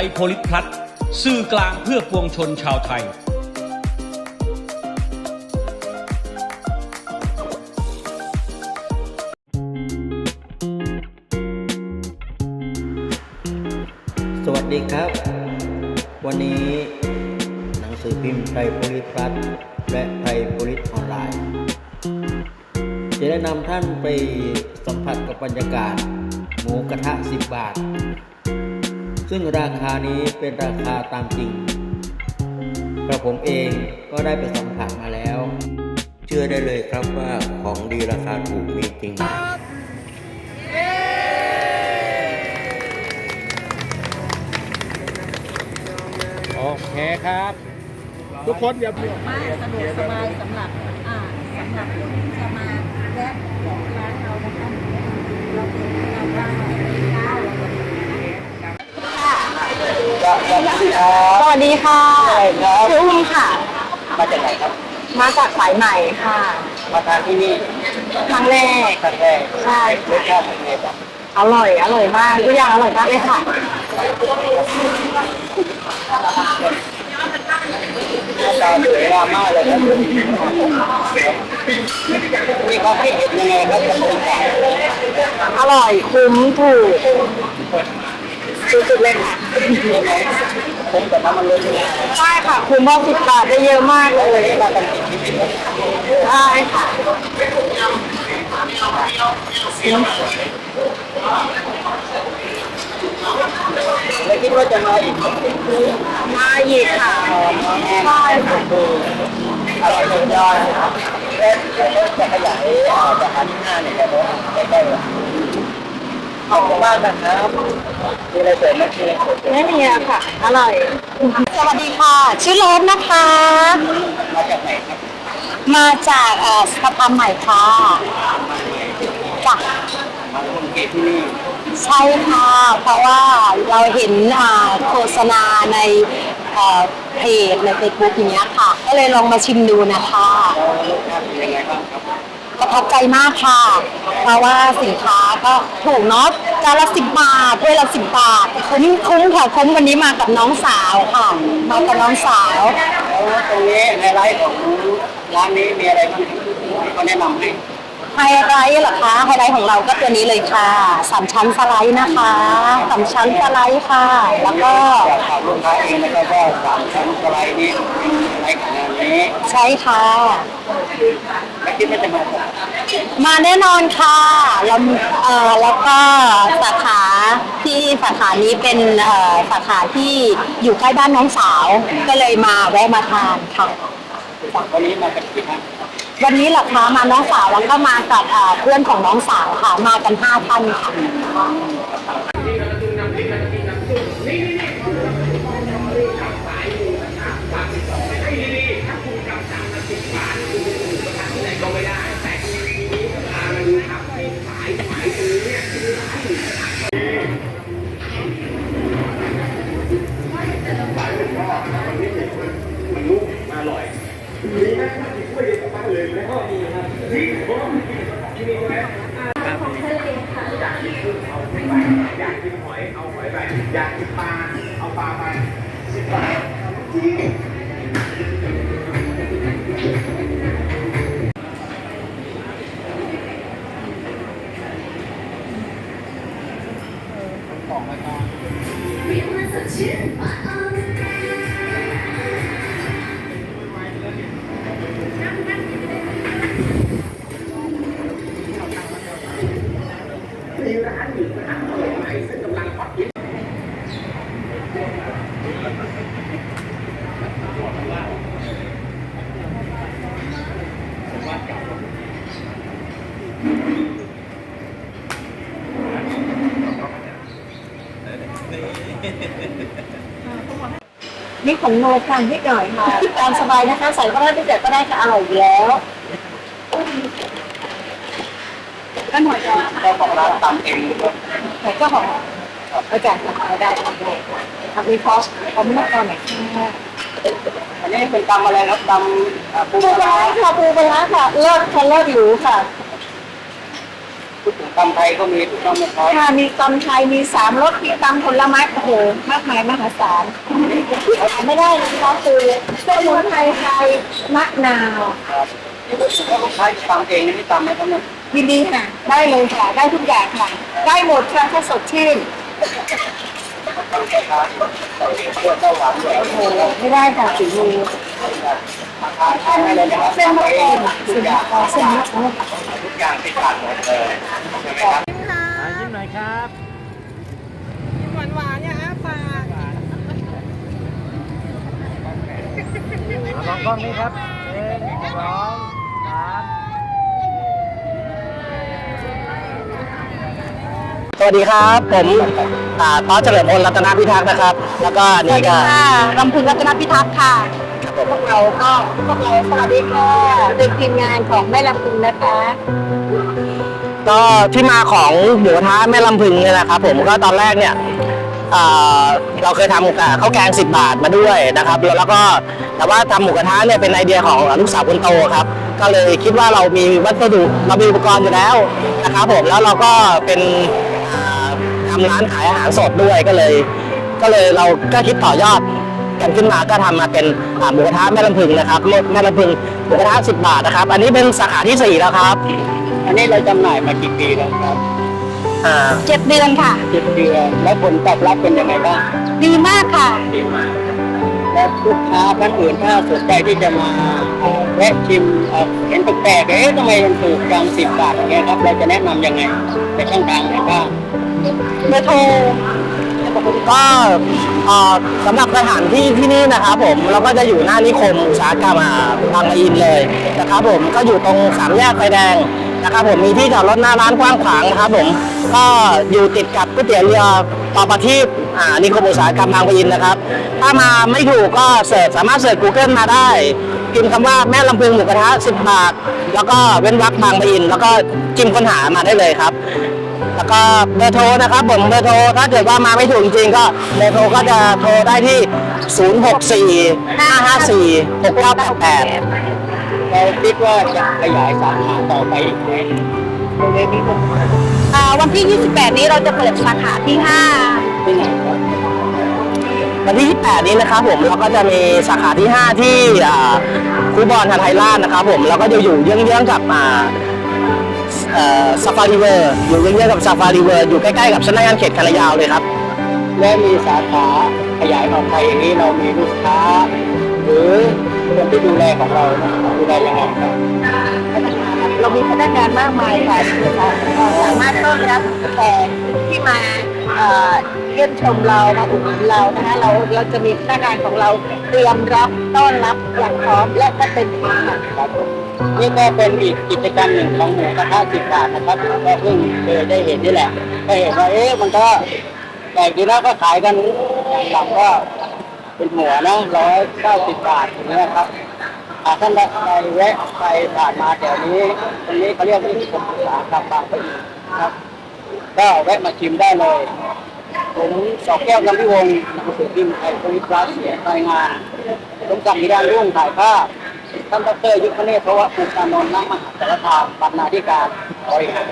ไทยโพลิสพลัสสื่อกลางเพื่อปวงชนชาวไทย สวัสดีครับ วันนี้หนังสือพิมพ์ไทยโพลิสพลัสและไทยโพลิสออนไลน์ จะได้นำท่านไปสัมผัสกับบรรยากาศ หมูกระทะ 10 บาท ซึ่งราคานี้เป็นราคาตามจริงกระผมเองก็ได้ไปสัมผัสมาแล้ว เชื่อได้เลยครับว่าของดีราคาถูกมีจริงโอเคครับ ทุกคนอย่ามากสะดวกสบายสำหรับอ่าสำหรับคนที่จะมาแวะของร้านเรานะคะเราเป็นเราว่าข้าวเราเป็น ส วัสดีค่ะชื่ออุ้มค่ะ มาจากไหนครับ มาจากสายใหม่ค่ะ มาทานที่นี่ครั้งแรก ครั้งแรกใช่ รสชาติเป็นไงบ้างอร่อย อร่อยมากทุกอย่างอร่อยมากเลยค่ะตาสวยงามมากเลยครับมีความคิดเห็นยังไงครับกับคนขายอร่อยคุ้มถูก สุดเลยค่ะผมกับน้ำมันเลยใช่ค่ะคุ้มเพราะสิบบาทได้เยอะมากเลยมากันกี่ชิ้นครับใช่ค่ะแล้วคิดว่าจะมาอีกมาอีกค่ะใช่ค่ะอร่อยสุดยอดครับและแล้วจะขยายอ่าสาขาที่ห้าเนี่ยครับใกล้ๆเลย ขอบคุณมากนะครับมีอะไรเสริมไหมมีอะไรเสริมไม่มีอะค่ะ อร่อย สวัสดีค่ะ ชื่อโรสนะคะ มาจากไหนครับมาจากเอ่อสะพานใหม่ค่ะจ้ะมาลงเกตที่นี่ใช่ค่ะ เพราะว่าเราเห็นอ่าโฆษณาในเอ่อเพจในเฟซบุ๊กอย่างเงี้ยค่ะ ก็เลยลองมาชิมดูนะคะ แล้วรสชาติเป็นยังไงบ้างครับ ประทับใจมากค่ะ เพราะว่าสินค้าก็ถูกเนาะจานละสิบบาทถ้วยละสิบบาทคุ้มคุ้มค่ะคุ้มวันนี้มากับน้องสาวค่ะ มากับน้องสาว แล้วตรงนี้ไฮไลท์ของร้านนี้มีอะไรบ้างที่เขาแนะนำให้ไฮไลท์เหรอคะไฮไลท์ของเราก็ตัวนี้เลยค่ะสามชั้นสไลด์นะคะสามชั้นสไลด์ค่ะ แล้วก็จากข่าวลูกค้าเองนะครับว่าสามชั้นสไลด์นี้ไลท์ของงานนี้ ใช่ค่ะไม่ คิดว่าจะมาจากมาแน่นอนค่ะแล้วเอ่อแล้วก็สาขาที่สาขานี้เป็นเอ่อสาขาที่อยู่ใกล้บ้านน้องสาว ก็เลยมาแวะมาทานค่ะ วันนี้มากันกี่ท่านวันนี้เหรอคะมาน้องสาวแล้วก็มากับเอ่อเพื่อนของน้องสาวค่ะ มากันห้าท่านค่ะ Sim. นี่ของโนกันนิดหน่อยค่ะ ตามสบายนะคะ ใส่ก็ได้ไม่ใส่ก็ได้ค่ะอร่อยอยู่แล้ว ก็หน่อยจ้ะเจ้าของร้านตำเองครับแต่ก็ของอาจารย์ทำได้ทำได้ทำวิเคราะห์เอาไม่ตอนไหนค่ะอันนี้เป็นตำอะไรครับตำอ่าปูปูปปลาลาร้าร้าค่ะปูปลาร้าค่ะเลิศค่ะเลิศหรูค่ะปูพูดถึง ตำไทยก็มีถูกต้องไหมครับค่ะมีตำไทยมีสามรสมีตำผลไม้โอ้โหมากมายมหาศาลขาดไม่ได้นะคะคือสมุนไพรไทยมะนาวถ้าลูกค้าจะตำเองนี่ตำไหมครับเนี่ยยินดีค่ะ ได้เลยค่ะ ได้ทุกอย่างค่ะ ได้หมดค่ะถ้าสดชื่นตำลูกค้าใส่เพื่อเจ้าหวานด้วยโอ้โหไม่ได้ค่ะสีมือมาทานทานได้เลยนะครับเส้นมะกรูดทุกอย่างเส้นมะกรูดทุกอย่างที่ขาดหมดเลยใช่ ไหมครับยิ้มหน่อยครับหวานหวานเนี่ยฮะปลาลองกล้องนี้ครับหนึ่งสองสามสวัสดีครับ ผมอ่าต้อเฉลิมพลรัตนพิทักษ์นะครับ แล้วก็สวันี่สดีก็ค่ะรำพึงรัตนพิทักษ์ค่ะ พวกเราก็พวกเราสวัสดีค่ะเป็นทีมงานของแม่ลำพึงนะคะ ก็ที่มาของหมูกระทะแม่ลำพึงเนี่ยนะครับผมก็ตอนแรกเนี่ยอ่าเราเคยทำอ่าข้าวแกง 10 บาทมาด้วยนะครับแล้วแล้วก็แต่ว่าทำหมูกระทะเนี่ยเป็นไอเดียของลูกสาวคนโตครับ ก็เลยคิดว่าเรามีวัสดุเรามีอุปกรณ์อยู่แล้วนะครับผมแล้วเราก็เป็นอ่าทำร้านขายอาหารสดด้วยก็เลย ก็เลยเราก็คิดต่อยอด กันขึ้นมาก็ทำมาเป็นอ่าหมูกระทะแม่ลำพึงนะครับแม่ลำพึงหมูกระทะ10บาทนะครับ อันนี้เป็นสาขาที่สี่แล้วครับ อันนี้เราจำหน่ายมากี่ปีแล้วครับอ่าเจ็ดเดือนค่ะเจ็ดเดือนแล้วผลตอบรับเป็นยังไงบ้างดีมากค่ะดีมากและลูกค้าท่านอื่นถ้าสนใจที่จะมาเอ่อแวะชิมเอ่อเห็นแปลกๆเอ๊ะทำไมมันถูกจังสิบบาทอย่างเงี้ยครับเราจะแนะนำยังไงในช่องทางไหนบ้างเบอร์โทร ก็เอ่อสำหรับสถานที่ที่นี่นะครับผมเราก็จะอยู่หน้านิคมอุตสาหกรรมอ่าบางปะอินเลยนะครับผมก็อยู่ตรงสามแยกไฟแดงนะครับผมมีที่จอดรถหน้าร้านกว้างขวางนะครับผมก็อยู่ติดกับก๋วยเตี๋ยวเรือปอประทีปอ่านิคมอุตสาหกรรมบางปะอินนะครับ ถ้ามาไม่ถูกก็เสิร์ชสามารถเสิร์ช Google มาได้พิมพ์คำว่าแม่ลำพึงหมูกระทะ10 บาท แล้วก็เว้นวรรคบางปะอิน แล้วก็จิ้มค้นหามาได้เลยครับ แล้วก็เบอร์โทรนะครับผมเบอร์โทรถ้าเกิดว่ามาไม่ถูกจริงๆก็เบอร์โทรก็จะโทรได้ที่ 064 554 6988เราคิดว่าจะขยายสาขาต่อไปอีกไหมเร็วๆนี้อ่าวันที่ 28 นี้เราจะเปิดสาขาที่ที่ไหนครับวันที่ 28 นี้นะครับผมเราก็จะมีสาขาที่ 5 ที่คูบอลทันไทยราชนะครับผมเราก็จะอยู่เยื้องๆกับ ซาฟารีเวอร์อยู่เยื้องๆกับซาฟารีเวอร์อยู่ใกล้ๆกับสำนักงานเขตคณะยาวเลยครับ และมีสาขาขยายออกไปอย่างนี้เรามีลูกค้า หรือคนที่ดูแลของเราเนี่ยดูแลยังไงครับ5เรามีพนักงานมากมายค่ะเราสามารถต้อนรับแขกที่มา เยี่ยมชมเรามาอุดหนุนเรานะคะเราเราจะมีพนักงานของเราเตรียมรับต้อนรับอย่างพร้อมและก็เป็นเกียรติค่ครับนี่ก็เป็นอีกกิจกรรมหนึ่งของหมูกระทะสิบบาทนะครับก็เพิ่งเคยได้เห็นนี่แหละก็เห็นว่าเอ๊ะมันก็แปลกดีนะก็ขายกันอย่างต่ำก็เป็นหัวนะร้อยเก้าสิบบาทอย่างเงี้ยครับหากท่านใดแวะไปผ่านมาแถวนี้ตรงนี้เขาเรียกว่าที่ผมอุตสาหกรรมบางปะอินะครับ ก็แวะมาชิมได้เลย ผมสอกแก้วกำพิวงศ์นักสืบพิมพ์ไทยคอมมิพลัสรายงานสมศักดิ์มีดานรุ่งถ่ายภาพท่านดรยุทธเนศเพราะว่าภูมิการนนท์นักมหาสารคามบรรณาธิการบริหาร